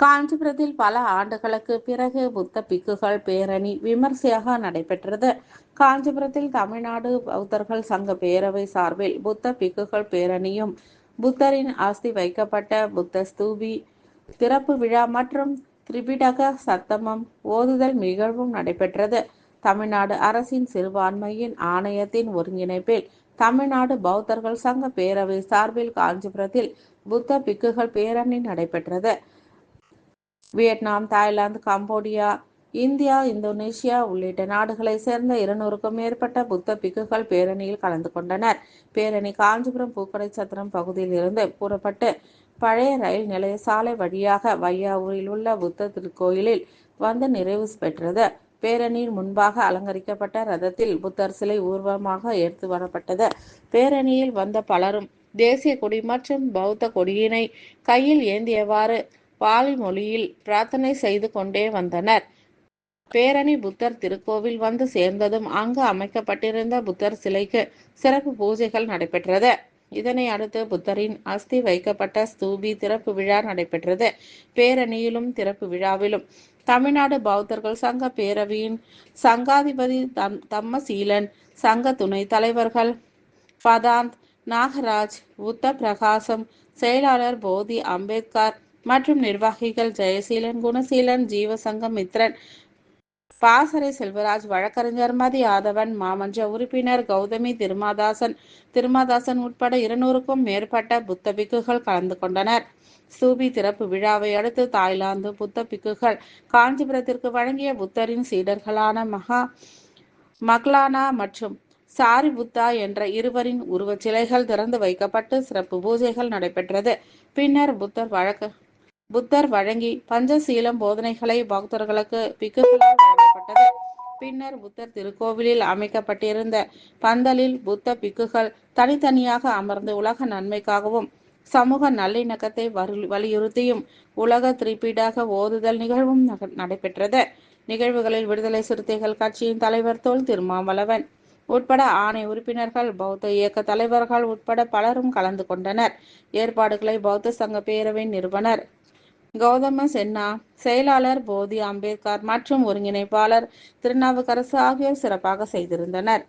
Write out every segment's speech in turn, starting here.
காஞ்சிபுரத்தில் பல ஆண்டுகளுக்கு பிறகு புத்த பிக்குகள் பேரணி விமர்சையாக நடைபெற்றது. காஞ்சிபுரத்தில் தமிழ்நாடு பௌத்தர்கள் சங்க பேரவை சார்பில் புத்த பிக்குகள் பேரணியும் புத்தரின் ஆஸ்தி வைக்கப்பட்ட புத்த ஸ்தூபி திறப்பு விழா மற்றும் திரிபிடக சத்தமம் ஓதுதல் நிகழ்வும் நடைபெற்றது. தமிழ்நாடு அரசின் சிறுபான்மையின் ஆணையத்தின் ஒருங்கிணைப்பில் தமிழ்நாடு பௌத்தர்கள் சங்க பேரவை சார்பில் காஞ்சிபுரத்தில் புத்த பிக்குகள் பேரணி நடைபெற்றது. Vietnam Thailand Cambodia India Indonesia உள்ளிட்ட நாடுகளை சேர்ந்த இருநூறுக்கும் மேற்பட்ட புத்த பிக்குகள் பேரணியில் கலந்து கொண்டனர். பேரணி காஞ்சிபுரம் பூக்கடை சத்திரம் பகுதியில் இருந்து புறப்பட்டு பழைய ரயில் நிலைய சாலை வழியாக வையாவூரில் உள்ள புத்த திருக்கோயிலில் வந்து நிறைவு பெற்றது. பேரணியின் முன்பாக அலங்கரிக்கப்பட்ட ரதத்தில் புத்தர் சிலை ஊர்வலமாக எடுத்து வரப்பட்டது. பேரணியில் வந்த பலரும் தேசிய கொடி மற்றும் பௌத்த கொடியினை கையில் ஏந்தியவாறு பாலி மொழியில் பிரார்த்தனை செய்து கொண்டே வந்தனர். பேரணி புத்தர் திருக்கோவில் வந்து சேர்ந்ததும் அங்கு அமைக்கப்பட்டிருந்த புத்தர் சிலைக்கு சிறப்பு பூஜைகள் நடைபெற்றது. இதனை அடுத்து புத்தரின் அஸ்தி வைக்கப்பட்ட ஸ்தூபி திறப்பு விழா நடைபெற்றது. பேரணியிலும் திறப்பு விழாவிலும் தமிழ்நாடு பௌத்தர்கள் சங்க பேரவையின் சங்காதிபதி தம் தம்மசீலன் சங்க துணை தலைவர்கள் பதாந்த் நாகராஜ் புத்த பிரகாசம் செயலாளர் போதி அம்பேத்கர் மற்றும் நிர்வாகிகள் ஜெயசீலன் குணசீலன் ஜீவசங்கம் மித்ரன் பாசறை செல்வராஜ் வழக்கறிஞர் மதி ஆதவன் மாமன்ற உறுப்பினர் கௌதமி திருமாதாசன் திருமாதாசன் உட்பட இருநூறுக்கும் மேற்பட்ட புத்த பிக்குகள் கலந்து கொண்டனர். சூபி திறப்பு விழாவை அடுத்து தாய்லாந்து புத்த பிக்குகள் காஞ்சிபுரத்திற்கு வழங்கிய புத்தரின் சீடர்களான மகா மக்லானா மற்றும் சாரி புத்தா என்ற இருவரின் உருவச் சிலைகள் திறந்து வைக்கப்பட்டு சிறப்பு பூஜைகள் நடைபெற்றது. பின்னர் புத்தர் வழக்க புத்தர் வழங்கி பஞ்சசீலம் போதனைகளை பக்தர்களுக்கு பிக்குகளால் வழங்கப்பட்டது. பின்னர் புத்தர் திருக்கோவிலில் அமைக்கப்பட்டிருந்த பந்தலில் புத்த பிக்குகள் தனித்தனியாக அமர்ந்து உலக நன்மைக்காகவும் சமூக நல்லிணக்கத்தை வலியுறுத்தியும் உலக திருப்பீடாக ஓதுதல் நிகழ்வும் நடைபெற்றது. நிகழ்வுகளில் விடுதலை சிறுத்தைகள் கட்சியின் தலைவர் தோல் திருமாவளவன் உட்பட ஆணை உறுப்பினர்கள் பௌத்த இயக்க தலைவர்கள் உட்பட பலரும் கலந்து கொண்டனர். ஏற்பாடுகளை பௌத்த சங்க பேரவை நிறுவனர் கௌதம சென்னா செயலாளர் போதி அம்பேத்கர் மற்றும் ஒருங்கிணைப்பாளர் திருநாவுக்கரசு ஆகியோர் சிறப்பாக செய்திருந்தனர்.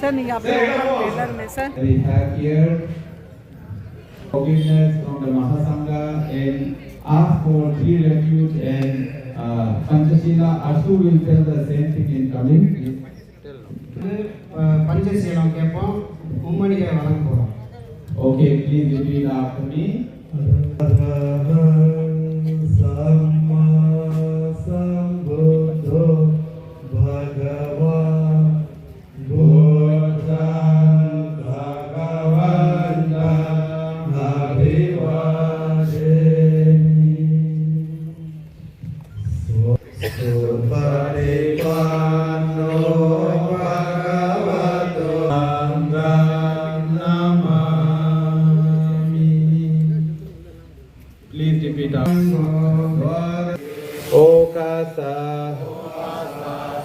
சார் நீங்கள் அப்படியே உட்காருங்க எல்லாருமே sir We have here forgiveness from the Mahasangha and ask for three refuge and uh, Panchashila. Ashu will tell the same thing in coming. வந்து, அஹ், பஞ்சசீலம் கேட்போம் மும்மணியை வழங்க போகிறோம் Okay, please repeat after me.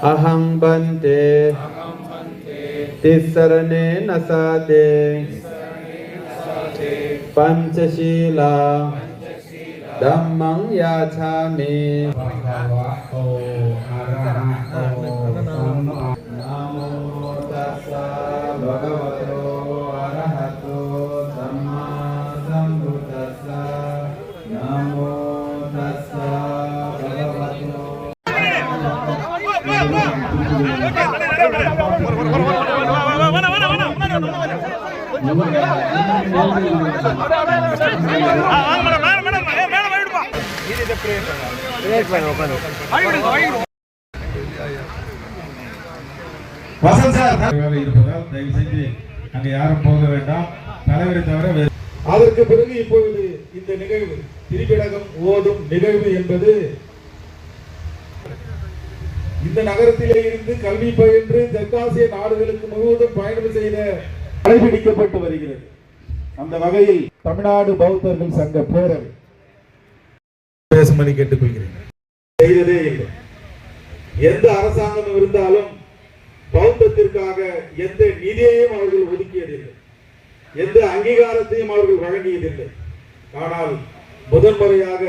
अहं बन्ते तिस्सरणे न साते पञ्चशीला धम्मं याचामि இருப்பதால் தயவு செஞ்சு அங்க யாரும் போக வேண்டாம். தலைவரை தவிர அதற்கு பிறகு இப்பொழுது இந்த நிகழ்வு திரிபிடகம் ஓதும் நிகழ்வு என்பது இந்த நகரத்திலே இருந்து கல்வி பயின்று தெற்காசிய நாடுகளுக்கு முழுவதும் பயணம் செய்த கடைபிடிக்கப்பட்டு வருகிறது. அந்த வகையில் தமிழ்நாடு பௌத்தர்கள் சங்க பேரவை பேசும்படி கேட்டுக்கொள்கிறேன். செய்ததே இல்லை. எந்த அரசாங்கம் இருந்தாலும் பௌத்தத்திற்காக எந்த நிதியையும் அவர்கள் ஒதுக்கியதில்லை. எந்த அங்கீகாரத்தையும் அவர்கள் வழங்கியதில்லை. ஆனால் முதன்முறையாக